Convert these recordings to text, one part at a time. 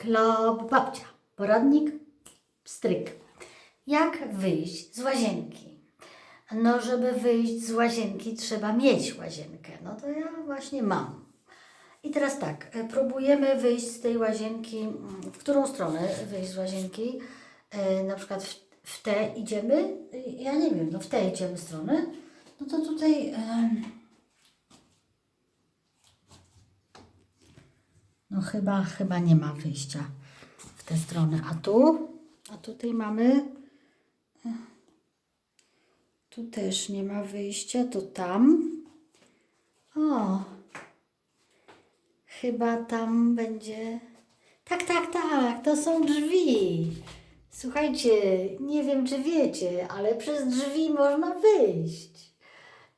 Klop babcia. Poradnik stryk. Jak wyjść z łazienki? No, żeby wyjść z łazienki, trzeba mieć łazienkę. No to ja właśnie mam. I teraz tak, e, próbujemy wyjść z tej łazienki. mm, W którą stronę wyjść z łazienki? E, Na przykład w, w tę idziemy? Ja nie wiem, no w tę idziemy stronę. No to tutaj. em, No chyba, chyba nie ma wyjścia w tę stronę. A tu? A tutaj mamy. e, Tu też nie ma wyjścia, to tam. O, chyba tam będzie. Tak, tak, tak, to są drzwi. Słuchajcie, nie wiem czy wiecie, ale przez drzwi można wyjść.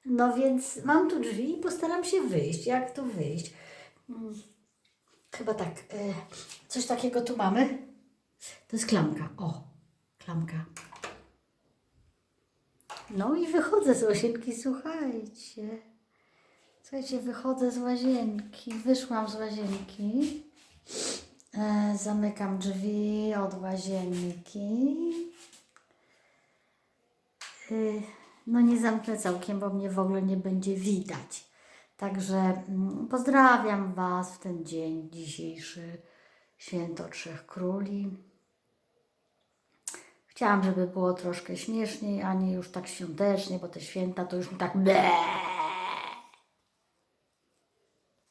No więc mam tu drzwi i postaram się wyjść. Jak tu wyjść? Chyba tak. E, coś takiego tu mamy. To jest klamka. O, klamka. No i wychodzę z łazienki, słuchajcie. Słuchajcie, wychodzę z łazienki. Wyszłam z łazienki. E, zamykam drzwi od łazienki. Y, No nie zamknę całkiem, bo mnie w ogóle nie będzie widać. Także mm, pozdrawiam Was w ten dzień dzisiejszy, święto Trzech Króli. Chciałam, żeby było troszkę śmieszniej, a nie już tak świątecznie, bo te święta to już tak bleh.